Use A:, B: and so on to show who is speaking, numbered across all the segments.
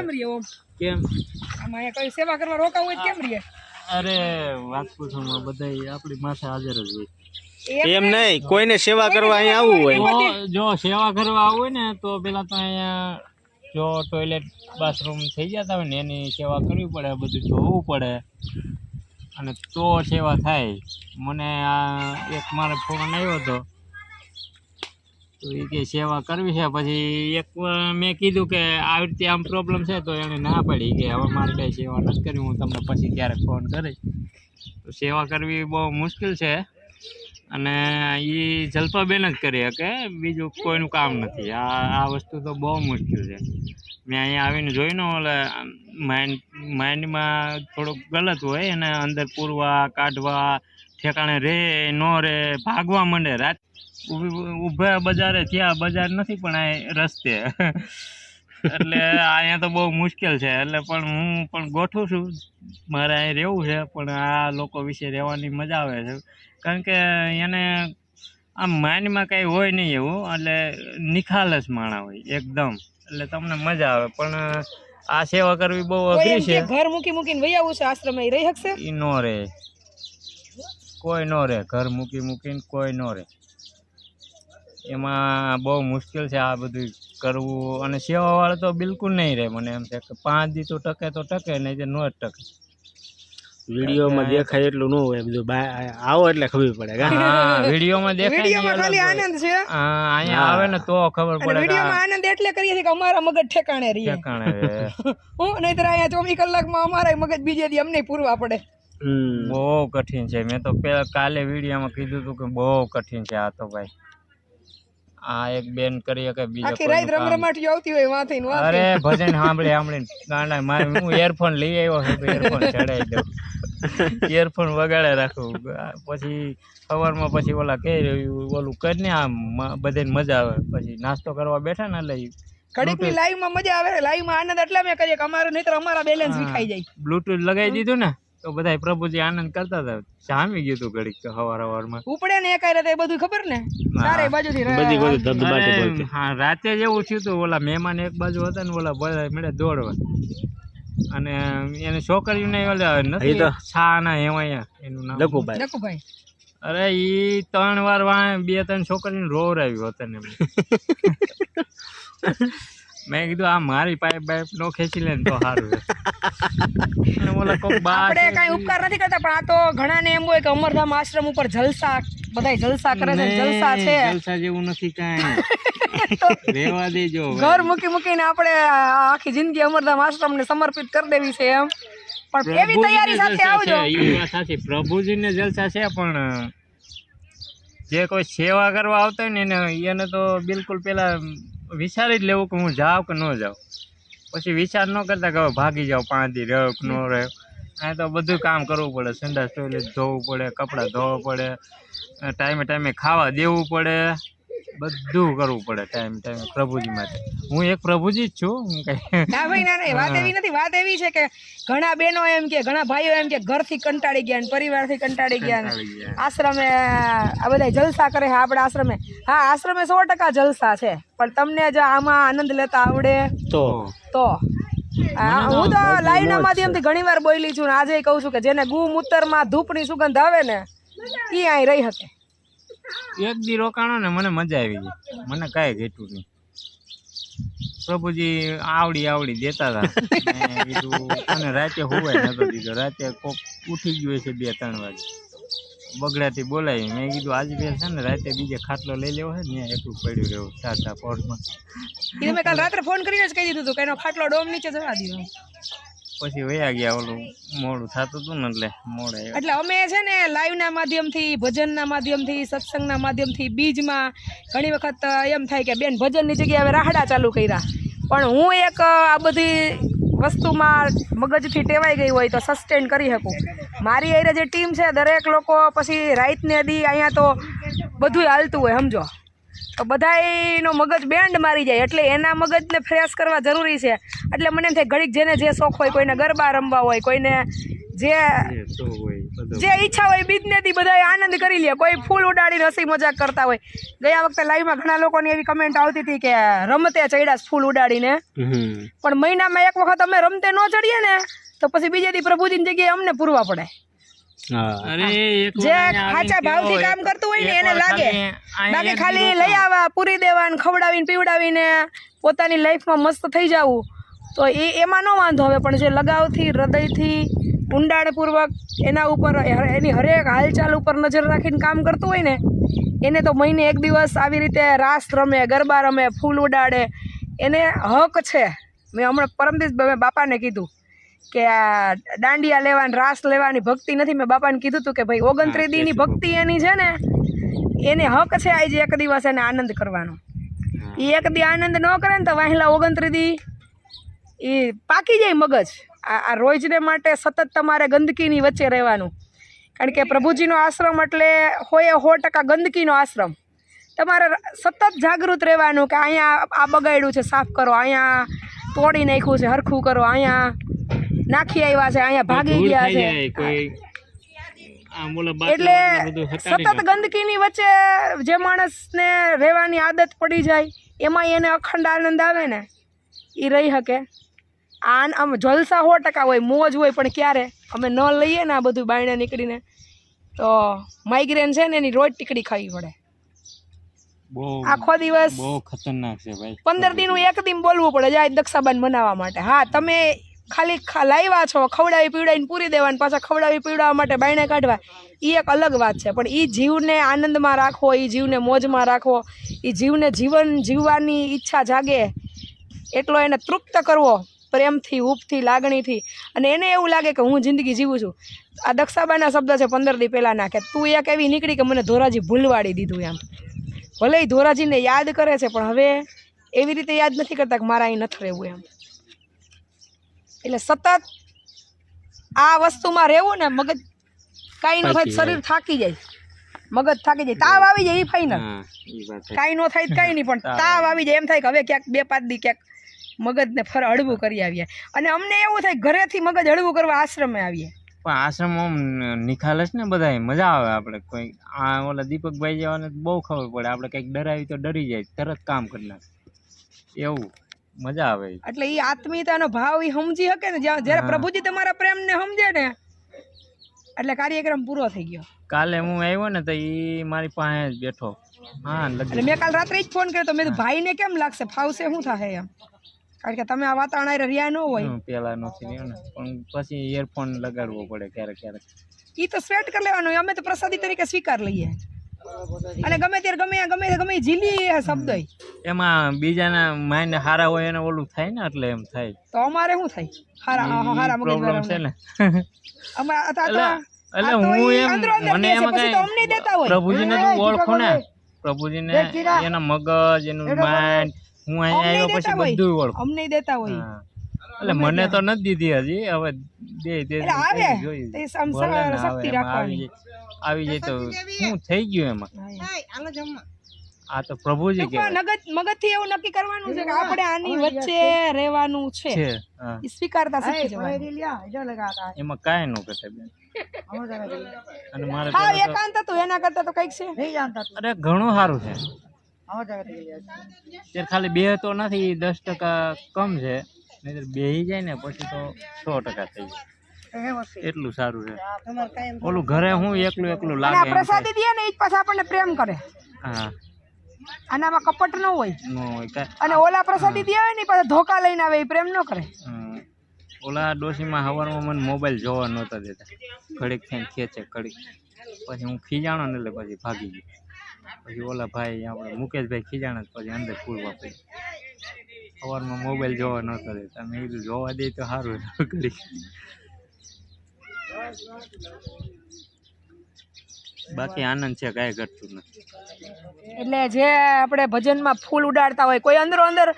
A: કેમ રહીએ ઓમ?
B: કેમ?
A: આમાં કઈ સેવા કરવા રોકાવું હોય કેમ રહીએ?
B: અરે રાજપૂતમાં બધાય આપણી માથે હાજર જ હોય.
C: એમ નહીં કોઈને સેવા કરવા અહીંયા આવવું હોય.
B: જો સેવા કરવા આવું હોય ને તો પેલા તો અહીંયા જો ટોયલેટ બાથરૂમ થઈ જતા હોય ને એની સેવા કરવી પડે બધું જોવું પડે. અને તો સેવા થાય. મને આ એક મારે ફોન આવ્યો હતો. તો એ કે સેવા કરવી છે. પછી એક મેં કીધું કે આવી રીતે આમ પ્રોબ્લેમ છે તો એણે ના પડી. કે હવે મારે કંઈ સેવા નથી કરવી. હું તમને પછી ક્યારેક ફોન કરીશ. તો સેવા કરવી બહુ મુશ્કેલ છે. અને એ જલ્પાબેન જ કરી શકે. બીજું કોઈનું કામ નથી. આ આ વસ્તુ તો બહુ મુશ્કેલ છે. મેં અહીંયા આવીને જોઈને ઓલે માઇન્ડ માઇન્ડમાં થોડુંક ગલત હોય. અને અંદર પૂરવા, કાઢવા, ઠેકાણે રે, ન રે, ભાગવા માંડે. રાત ઊભી બજારે ત્યાં બજાર નથી પણ આ રસ્તે. એટલે અહીંયા તો બહુ મુશ્કેલ છે. એટલે પણ હું પણ ગોઠું છું. મારે અહીં રહેવું છે પણ આ લોકો વિશે રહેવાની મજા આવે છે. કારણ કે એને આમ માઇન્ડમાં કાંઈ હોય નહીં એવું. એટલે નિખાલસ માણા હોય એકદમ. એટલે તમને મજા આવે. પણ આ સેવા કરવી બહુ અઘરી છે.
A: ઘર મૂકી મૂકીને વહી આવું છે આશ્રમે રહી શકશે?
B: એ નો રહે. કોઈ નો રહે. ઘર મૂકી મૂકીને કોઈ નો રહે. એમાં બહુ મુશ્કેલ છે આ બધું કરવું. અને સેવાવાળો તો બિલકુલ નહીં રહે મને એમ છે કે પાંચ દી તો ટકે તો ટકે નહીં તો નો જ ટકે.
C: વિડીયોમાં દેખાય એટલું ન હોય બધું આવો એટલે ખબર પડે
B: હા વિડીયોમાં દેખાય
A: વિડીયોમાં ખાલી આનંદ છે.
B: હા, અહીંયા આવે ને તો ખબર પડે
A: વિડીયોમાં આનંદ એટલે કરીએ છીએ કે અમારા મગજ ઠેકાણે રહીએ
B: ઠેકાણે રહે.
A: હું નહીતર અહીંયા ચોવીસ કલાકમાં અમારા મગજ બીજે દી અમને પૂરવા પડે.
B: બહુ કઠિન છે. મેં તો પેલા કાલે વિડીયોમાં કીધું હતું કે બહુ કઠિન છે આ તો ભાઈ. આ એક બેન કરી કે બીજા
A: આખી રાત રમરમાટી આવતી હોય વાથી ને
B: અરે ભજન સાંભળી સાંભળીને. ગાના મારે હું એરફોન લઈ આવ્યો છું એરફોન ચડાવી દઉં. એરફોન વગાડે રાખું. પછી સવારમાં પછી ઓલા કે ઓલું કરીને આમ બધાને મજા આવે. પછી નાસ્તો કરવા બેઠા ને એટલે
A: લાઈવમાં મજા આવે. લાઈવમાં આનંદ એટલે મેં કરીએ કે અમારું નહીતર અમારા બેલેન્સ વિખાઈ જાય.
B: બ્લુટુથ લગાવી દીધું ને? તો બધા પ્રભુજી આનંદ કરતા હતા. જામી ગયું હતું ઘડીક સવાર હવાર હવારમાં.
A: ઉપડે ને એકાઈ રાતે એ બધું ખબર ને? સારે બાજુથી
C: બધી બધું ધબધબાટી
B: હા રાતે જ એવું થયું હતું ઓલા મહેમાન એક બાજુ હતા ને ઓલા બધા મળે દોડવા. અને એને છોકરીઓને ઓલા નથી છા ના એવા એનું નામ.
C: લખુભાઈ.
A: લખુભાઈ.
B: અરે ઈ ત્રણ વાર બે ત્રણ છોકરીને રોવરાવ્યું હતા ને મેં કીધું આ મારી પાઇપ બાઇપ નો ખેંચી લે તો સારું
A: આપણે કઈ ઉપકાર નથી કરતા પણ આ તો ઘણા ને એમ હોય કે અમરધામ આશ્રમ ઉપર જલસા બધા જલસા કરે છે જલસા છે.
B: જલસા જેવું નથી કાંઈ. રેવા દેજો
A: ઘર મૂકી મૂકીને આપણે આખી જિંદગી અમરધામ આશ્રમ ને સમર્પિત કરી દેવી છે એમ. પણ એવી તૈયારી સાથે આવજો.
B: સાચી. પ્રભુજીને જલસા છે પણ જે કોઈ સેવા કરવા આવતા હોય ને એને એને તો બિલકુલ પેલા વિચારી જ લેવું કે હું જાઉં કે ન જાઉં. પછી વિચાર ન કરતા કે હવે ભાગી જાઉં પાંચ દી રહ્યો કે ન રહ્યો. આ તો બધું કામ કરવું પડે, સંડાસ ટોયલેટ ધોવું પડે, કપડાં ધોવા પડે ટાઈમે ટાઈમે ખાવા દેવું પડે. બધું કરવું પડે ટાઈમ ટાઈમ પ્રભુજી માટે. હું એક પ્રભુજી જ છું હું કઈ
A: ના ભાઈ ના નહીં વાત એવી નથી વાત એવી છે કે ઘણા બહેનો એમ કે ઘણા ભાઈઓ એમ કે ઘરથી કંટાળી ગયા ને પરિવારથી કંટાળી ગયા ને. આશ્રમે આ બધા જલસા કરે હા આપણે આશ્રમે. હા આશ્રમે સો ટકા જલસા છે પણ તમને જો આમાં આનંદ લેતા આવડે?
C: તો.
A: તો. હું તો લાઈવના માધ્યમથી ઘણી વાર બોલી છું ને આજે કહું છું કે જેને ગુમૂત્તરમાં ધૂપની સુગંધ આવે ને એ અહીં રહી શકે.
B: એક દી રોકાણો ને મને મજા આવી ગઈ. મને કાંઈ ઘેટું નહીં. પ્રભુજી આવડી આવડી દેતા હતા અને રાતે હોવાય નતો દીધો. રાતે કોક ઉઠી ગયું છે બે ત્રણ વાગે. બગડાથી બોલાવી મેં કીધું, આજે બે છે ને, રાતે બીજે ખાટલો લઈ લેવો છે ને એટલું પડ્યું રહેવું ચાર પોર્ટમાં
A: એ મેં કાલ રાત્રે ફોન કરીને જ કહી દીધું હતું કે એનો ખાટલો ડોમ નીચે જવા દીધો.
B: પછી વયા ગયા ઓલું મોડું થતું હતું ને એટલે મોડે
A: એટલે અમે છે ને લાઈવના માધ્યમથી ભજનના માધ્યમથી, સત્સંગના માધ્યમથી, બીજમાં ઘણી વખત એમ થાય કે બેન ભજનની જગ્યાએ હવે રાહડા ચાલુ કર્યા. પણ હું એક આ બધી વસ્તુમાં મગજથી ટેવાઈ ગઈ હોય તો સસ્ટેન કરી શકું. મારી અરે જે ટીમ છે, દરેક લોકો પછી રાઈતને દી અહીંયા તો બધુંય હાલતું હોય, સમજો. તો બધાયનો મગજ બેન્ડ મારી જાય એટલે એના મગજને ફ્રેશ કરવા જરૂરી છે. એટલે મને એમ થાય ઘડીક જેને જે શોખ હોય કોઈને ગરબા રમવા હોય કોઈને જે જે ઈચ્છા હોય બીજનેથી બધા આનંદ કરી લે. કોઈ ફૂલ ઉડાડીને હસી મજાક કરતા હોય. ગયા વખતે લાઈવમાં ઘણા લોકોની એવી કમેન્ટ આવતી હતી કે રમતે ચડ્યા ફૂલ ઉડાડીને. પણ મહિનામાં એક વખત અમે રમતે ન ચડીએ ને તો પછી બીજે દી પ્રભુજીની જગ્યાએ અમને પૂરવા પડે. જે ખાચા ભાવથી કામ કરતું હોય ને એને લાગે.
B: ખાલી
A: બાકી ખાલી લઈ આવવા પૂરી દેવાને ખવડાવીને પીવડાવીને પોતાની લાઈફમાં મસ્ત થઈ જવું. તો એ એમાં ન વાંધો હવે પણ જે લગાવથી હૃદયથી ઊંડાણપૂર્વક એના ઉપર એની હરેક હાલચાલ ઉપર નજર રાખીને કામ કરતું હોય ને એને તો મહિને એક દિવસ આવી રીતે રાસ રમે ગરબા રમે ફૂલ ઉડાડે. એને હક છે. મેં હમણાં પરમદીશ મેં બાપાને કીધું કે આ દાંડિયા લેવાની રાસ લેવાની ભક્તિ નથી. મેં બાપાને કીધું હતું કે ભાઈ ઓગણત્રીસ દીની ભક્તિ એની છે ને એને હક છે આજે એક દિવસ એને આનંદ કરવાનો. એ એક દી આનંદ ન કરે ને તો વાહેલા ઓગણત્રીસ દી એ પાકી જાય મગજ. આ આ રોજને માટે સતત તમારે ગંદકીની વચ્ચે રહેવાનું. કારણ કે પ્રભુજીનો આશ્રમ એટલે હોય સો ટકા ગંદકીનો આશ્રમ. તમારે સતત જાગૃત રહેવાનું કે અહીંયા આ બગાડ્યું છે સાફ કરો અહીંયા તોડી નાખ્યું છે હરખું કરો અહીંયા નાખી આવ્યા છે અહીંયા ભાગી ગયા છે. એટલે સતત ગંદકીની વચ્ચે જે માણસને રહેવાની આદત પડી જાય એમાં એને અખંડ આનંદ આવે ને એ રહી શકે. આન આમ જલસા સો ટકા હોય મોજ હોય પણ ક્યારે? અમે ન લઈએ ને આ બધું બાયણે નીકળીને તો માઇગ્રેન છે ને એની રોજ ટીકડી ખાવી પડે. આખો દિવસ
B: બહુ ખતરનાક છે ભાઈ.
A: પંદર દિન એક દિન બોલવું પડે જાય દક્ષાબાન મનાવવા માટે. હા તમે ખાલી લાવ્યા છો, ખવડાવી પીવડાવીને પૂરી દેવાની, પાછા ખવડાવી પીવડાવવા માટે બાયણે કાઢવા. એ એક અલગ વાત છે, પણ એ જીવને આનંદમાં રાખવો એ જીવને મોજમાં રાખવો એ જીવને જીવન જીવવાની ઈચ્છા જાગે, એટલો એને તૃપ્ત કરવો, પ્રેમથી ઉપથી લાગણીથી. અને એને એવું લાગે કે હું જિંદગી જીવું છું. આ દક્ષાબાના શબ્દ છે પંદર દી પહેલાંના કે તું એક એવી નીકળી કે મને ધોરાજી ભૂલવાડી દીધું એમ. ભલે ધોરાજીને યાદ કરે છે, પણ હવે એવી રીતે યાદ નથી કરતા કે મારા અહીં નથી રહેવું એમ. એટલે સતત આ વસ્તુમાં રહેવું ને મગજ કાંઈ ન થાય શરીર થાકી જાય. મગજ થાકી જાય. તાવ આવી જાય એ
B: ફાઈન
A: કાંઈ નો થાય કાંઈ નહીં પણ તાવ આવી જાય. એમ થાય કે હવે ક્યાંક બે પાંચ દી ક્યાંક મગજને ફર હળવું કરી આવીએ. અને અમને એવું થાય ઘરેથી મગજ હળવું કરવા આશ્રમે આવીએ.
B: પણ આશ્રમ આમ નિખાલસ ને બધા મજા આવે આપણે કોઈ. આ ઓલા દીપકભાઈ જેવાને બહુ ખબર પડે. આપણે કંઈક ડરાવી તો ડરી જાય. તરત કામ કરી નાખે. એવું. મજા આવે
A: એટલે એ આત્મીયતાનો ભાવ એ સમજી શકે ને. જ્યાં જ્યારે પ્રભુજી તમારા પ્રેમને સમજે ને એટલે કાર્યક્રમ પૂરો થઈ ગયો.
B: કાલે હું આવ્યો ને તો એ મારી પાસે જ બેઠો. હા
A: એટલે મેં કાલ રાત્રે જ ફોન કર્યો તો મેં ભાઈ ભાઈને કેમ લાગશે? ફાવશે શું થાય એમ? કારણ કે તમે આ વાતાવરણ રહ્યા ન હોય.
B: પેલા નથી ને પણ પછી ઇયરફોન લગાડવો પડે ક્યારેક ક્યારેક.
A: એ તો સ્વેટ કરી લેવાનું અમે તો પ્રસાદી તરીકે સ્વીકાર લઈએ. અને ગમે ત્યારે ગમે ગમે ગમે ઝીલી શબ્દ
B: એમાં બીજાના માઇન્ડ હારા હોય એને ઓલું થાય ને એટલે એમ થાય.
A: તો અમારે શું થાય? હારા હારા
B: પ્રોબ્લેમ છે ને.
A: અમારા
B: એટલે હું એમ મને એમાં કઈ પ્રભુજીને તું ઓળખો ને. પ્રભુજીને એના મગજ એનું માઇન્ડ હું અહીંયા આવ્યો પછી. બધું ઓળખું.
A: અમને દેતા હોય.
B: એટલે મને તો નથી દીધી હજી. હવે દે દે
A: આવે. શક્તિ રાખવાની.
B: આવી જાય તો શું થઈ ગયું એમાં? આ તો પ્રભુજી
A: કે
B: કહેવાય.
A: મગજથી એવું નક્કી કરવાનું છે કે આપણે આની વચ્ચે રહેવાનું છે.
B: છે
A: સ્વીકારતા શીખી જવાનું.
B: એમાં કાંઈ ન ઘટે બેન. અને મારે
A: હા એકાંત હતું એના કરતા તો કંઈક છે.
B: અરે ઘણું સારું છે. તે ખાલી બે તો નથી દસ ટકા કમ છે. નહીં બે જાય ને પછી તો સો ટકા થઈ જાય. એટલું સારું છે. ઓલું ઘરે હું એકલું એકલું લાગે
A: પ્રસાદી દે ને એ જ પાછા આપણને પ્રેમ કરે.
B: હા.
A: આનામાં કપટ ન હોય.
B: નો હોય
A: અને ઓલા પ્રસાદી દે ને પાછા ધોકા લઈને આવે એ પ્રેમ ન કરે.
B: ઓલા ડોશીમાં સવારમાં મને મોબાઈલ જોવા નહોતા દેતા. ઘડીક થઈને ખેંચે ઘડીક. પછી હું ખીજાણો ને એટલે પછી ભાગી ગયો. પછી ઓલા ભાઈ આપણે મુકેશભાઈ ખીજાણા પછી અંદર પૂરવા પડી સવારમાં મોબાઈલ જોવા નહોતા દેતા. મેં કીધું જોવા દે તો સારું. ઘડીક. બાકી આનંદ છે, કાંઈ ઘટતું નથી.
A: એટલે જે આપણે ભજનમાં ફૂલ ઉડાડતા હોય, કોઈ અંદરો અંદર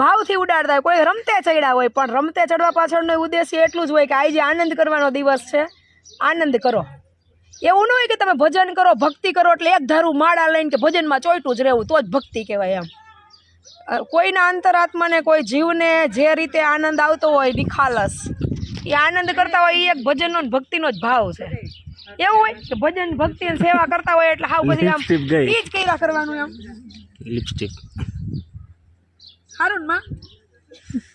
A: ભાવથી ઉડાડતા હોય, કોઈ રમતે ચડ્યા હોય, પણ રમતે ચડવા પાછળનો ઉદ્દેશ્ય એટલું જ હોય કે આજે આનંદ કરવાનો દિવસ છે, આનંદ કરો. એવું ન હોય કે તમે ભજન કરો, ભક્તિ કરો, એટલે એક ધારું માળા લઈને કે ભજનમાં ચોઈટું જ રહેવું, તો જ ભક્તિ કહેવાય એમ. કોઈના અંતરાત્માને, કોઈ જીવને જે રીતે આનંદ આવતો હોય, નિખાલસ. એ આનંદ કરતા હોય એ એક ભજનનો ને ભક્તિનો જ ભાવ છે. એવું હોય કે ભજન ભક્તિ સેવા કરતા હોય એટલે હાવ પછી આમ એ જ કર્યા કરવાનું એમ.
C: લિપસ્ટિક
A: સારું ને માં.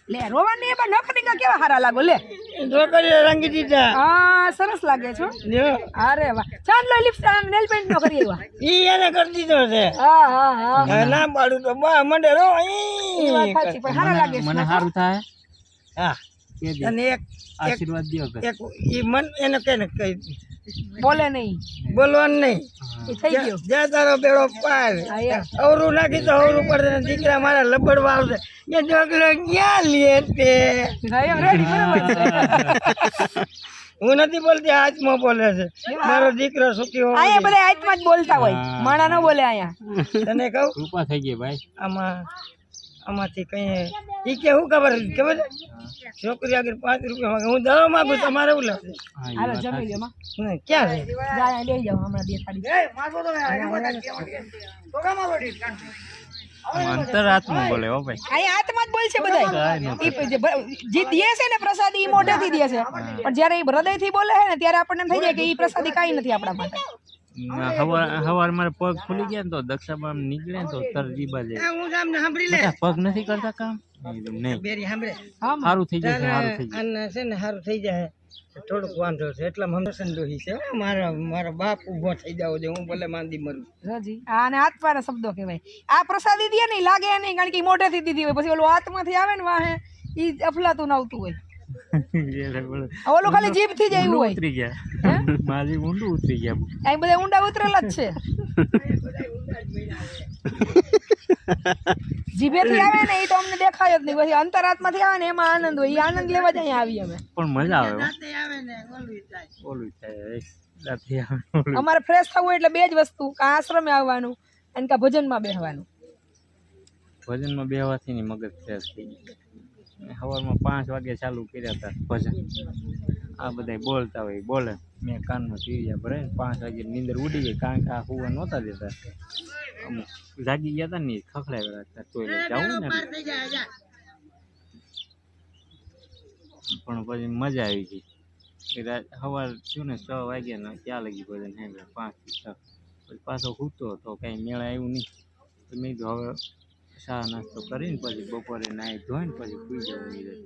A: લે રોવાની એમાં નખરીકા કેવા સારા લાગો લે.
D: છોકરીઓ રંગી દીધા.
A: હા સરસ લાગે છો
D: જો.
A: અરે વાહ. ચાલ લો લિપસ્ટિક નેલ પેન્ટ નો કરી આવ્યા.
D: ઈ એને કરી દીધો છે.
A: હા હા હા.
D: ના પાડું તો બા મને રો
A: ઈ વાત સાચી પણ સારા લાગે છે
B: મને હારું થાય.
D: હા. અને એક
B: આશીર્વાદ દો
D: એક ઈ મન એને કઈ ને કઈ
A: બોલે નહીં.
D: બોલવાનું નહીં.
A: એ થઈ ગયો.
D: જ્યાં તારો બેડો પાર. અવરું નાખી તો અવરું પડે દીકરા મારા લબડવા આવશે. એ છોકરો ક્યાં લે તે?
A: હા
D: નથી બોલતી હાથમાં બોલે છે. મારો દીકરો સુખી હોય
A: અહીંયા બધા જ બોલતા હોય. માણા ન બોલે અહીંયા.
D: તને કહું?
B: કૃપા થઈ ગઈ ભાઈ.
D: આમાં આમાંથી કઈ એ કે હું ખબર ખબર છોકરી આગળ પાંચ રૂપિયા માંગે. હું દવા માંગુ તમારે એવું લાગે.
A: હાલો જમી લ્યો માં.
D: ક્યાં છે
A: જાય લઈ જાઓ હમણાં દેખાડી
B: આમ અંતરાત્મા બોલે હો ભાઈ.
A: અહીંયા આત્મા જ બોલશે બધા જે દે છે ને પ્રસાદી એ મોઢેથી દે છે. પણ જ્યારે એ હૃદયથી બોલે છે ને ત્યારે આપણને થઈ જાય કે એ પ્રસાદી કાંઈ નથી આપણા માટે.
B: હવાર હવાર મારે પગ ખુલી ગયા ને તો દક્ષાબામ નીકળે ને તો તરજી બાજે.
D: એ હું તમને સાંભળી લે.
B: પગ નથી કરતા કામ? નહીં.
D: બેરી સાંભળે.
A: હા
B: સારું થઈ જશે સારું થઈ જશે.
D: અને છે ને સારું થઈ જાય. થોડુંક વાંધો છે એટલા હમસન દોહી છે. હો. મારા મારા બાપ ઊભો થઈ જાવ દે હું ભલે માંદી મરું.
A: રાજી. આને આત્માના શબ્દો કહેવાય. આ પ્રસાદી દે નહીં લાગે નહીં કારણ કે મોઢેથી દીધી હોય. પછી ઓલું આત્માથી આવે ને વાહે ઈ અફલાતું નવતું આવતું હોય. આ ઓલું ખાલી જીભથી જ આવ્યું હોય.
B: ઉતરી ગયા. મારી ઊંડું ઉતરી ગયા.
A: અહીં બધા ઊંડા ઉતરેલા જ છે. જીભેથી આવે ને એ તો અમને દેખાય જ નહીં. પછી અંતરાત્માથી આવે ને એમાં આનંદ હોય. એ આનંદ લેવા જ અહીંયા આવીએ અમે.
B: પણ મજા આવે
D: આવે ને ઓલું થાય.
B: ઓલું થાય એ, રાતે આવે ઓલું.
A: અમારે ફ્રેશ થવું હોય એટલે બે જ વસ્તુ. કાં આશ્રમે આવવાનું અને કા ભજનમાં બેસવાનું
B: ભજનમાં બેહવાથી ની મગજ ફ્રેશ થઈ ગઈ સવારમાં પાંચ વાગે ચાલુ કર્યા હતા. ભજન આ બધા બોલતા હોય, બોલે. મેં કાનમાં ટીવિયા ભરે, પાંચ વાગે નીંદર ઉડી ગઈ, કારણ કે આ હુવા નહોતા દેતા. અમુક જાગી ગયા હતા ને ખખડાવી હતા ટોયલેટ જવું ને. પણ પછી મજા આવી ગઈ. સવાર થયું ને છ વાગ્યા ને ત્યાં લગી ભજન હે પાંચથી છ. પછી પાછો સૂતો તો કાંઈ મેળા આવ્યું નહીં. તો મેં કીધું હવે ચા નાસ્તો કરીને પછી બપોરે નાહી ધોઈને પછી સુઈ જવું નહીં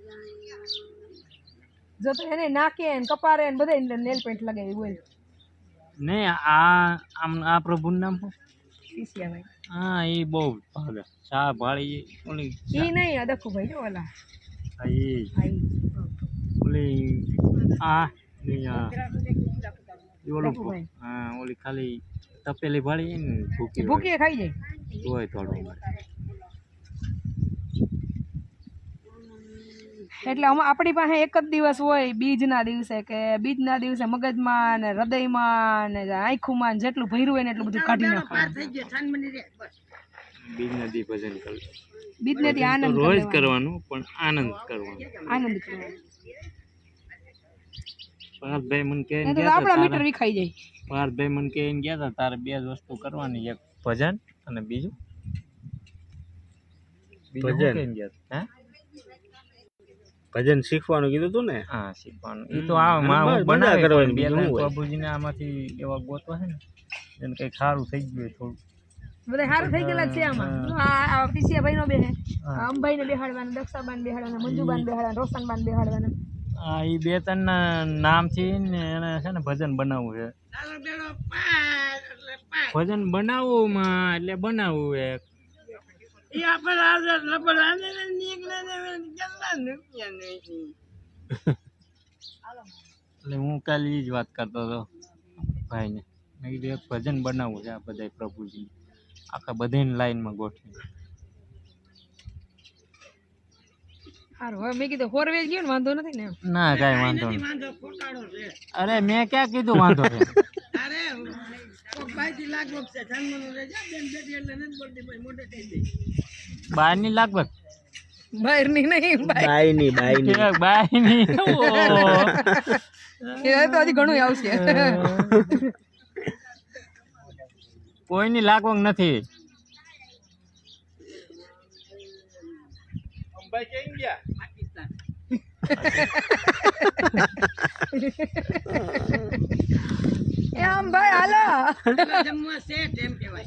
A: જો તો એને નાકે ને કપારે ને બધે નેલ પેન્ટ લગાવી બોલ
B: નહીં આ આમ આ પ્રભુનું નામ શું?
A: શીશિયાભાઈ.
B: હા એ બહુ ભાગે ચા ભાળી ઓલી
A: એ નહીં આ દખુભાઈ જો ઓલા.
B: હા. ઓલી આ નહીં આ. ઓલું હા ઓલી ખાલી તપેલી ભાળી ને ભૂકી
A: ભૂકી ખાઈ જાય.
B: હોય. થોડું
A: એટલે આપણી પાસે એક જ દિવસ હોય બીજના દિવસે કે બીજના દિવસે મગજમાં ને હૃદયમાં ને આંખુમાં જેટલું ભર્યું હોય ને એટલું બધું કાઢી નાખવાનું.
D: થઈ ગયો છાન મની રે બસ.
B: બીજ નદી ભજન
A: બીજને થી આનંદ
B: રોજ
A: કરવાનું.
B: પણ આનંદ કરવાનો.
A: આનંદ કરવાનો.
B: પાર્થભાઈ મને કહે
A: આપણા મીટર વિખાઈ જાય.
B: પાર્થભાઈ મને કહીને ગયા હતા તારે બે જ વસ્તુ કરવાની એક ભજન અને બીજું. બીજું
C: ભજન?
B: ગયા? હે
C: ભજન શીખવાનું કીધું તું ને?
B: હા શીખવાનું. એ તો આ
C: અને
B: માં હું
C: મજા
B: બનાવે
C: કરવાની,
B: બે
C: બીજું હોય?
B: પ્રભુજીને આમાંથી એવા ગોતવા છે ને એને કંઈક સારું થઈ ગયું થોડું.
A: બધા સારું થઈ ગયેલા છે આમાં. આ પીસીયા
B: ભાઈનો
A: બે અંબાઈને બેહાડવાના દક્ષાબાન બેહાડવાના મંજુબાન બેહાડવાના રોશનબાન બેહાડવાના.
B: હા એ બે ત્રણ નામથી ને એને છે ને ભજન બનાવવું છે. ભજન બનાવવું માં એટલે બનાવવું એક
D: ઈ આપણે આજે લબડ આને ને નીકળે કેટલા રૂપિયા નહીં
B: એટલે હું કાલે એ જ વાત કરતો હતો ભાઈને. મેં કીધું એક ભજન બનાવવું છે આ બધા પ્રભુજી આખા બધાની લાઈનમાં ગોઠવી
A: સારું હવે મેં કીધું ફોર વેજ ગયો ને વાંધો નથી ને એમ.
B: ના કાંઈ વાંધો નહીં
D: વાંધો ખોટાડો છે.
B: અરે મેં ક્યાં કીધું વાંધો છે
D: અરે કોક બાઈથી છે છાનમનું રે જા બેન બેટી એટલે નથી બોલતી ભાઈ મોટે થઈ જાય.
B: બહારની લાગવગ?
A: બહારની નહીં બહાર
C: બાઈ. ની બાઈ ની
B: કે બહારની
A: એ તો હજી ઘણું આવશે.
B: કોઈની લાગવગ નથી.
A: એ આમ ભાઈ હાલો.
D: જમવા સેટ એમ કહેવાય.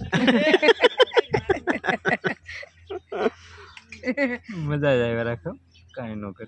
B: મજા જ આવ્યા રાખો. કાંઈ ન કરે.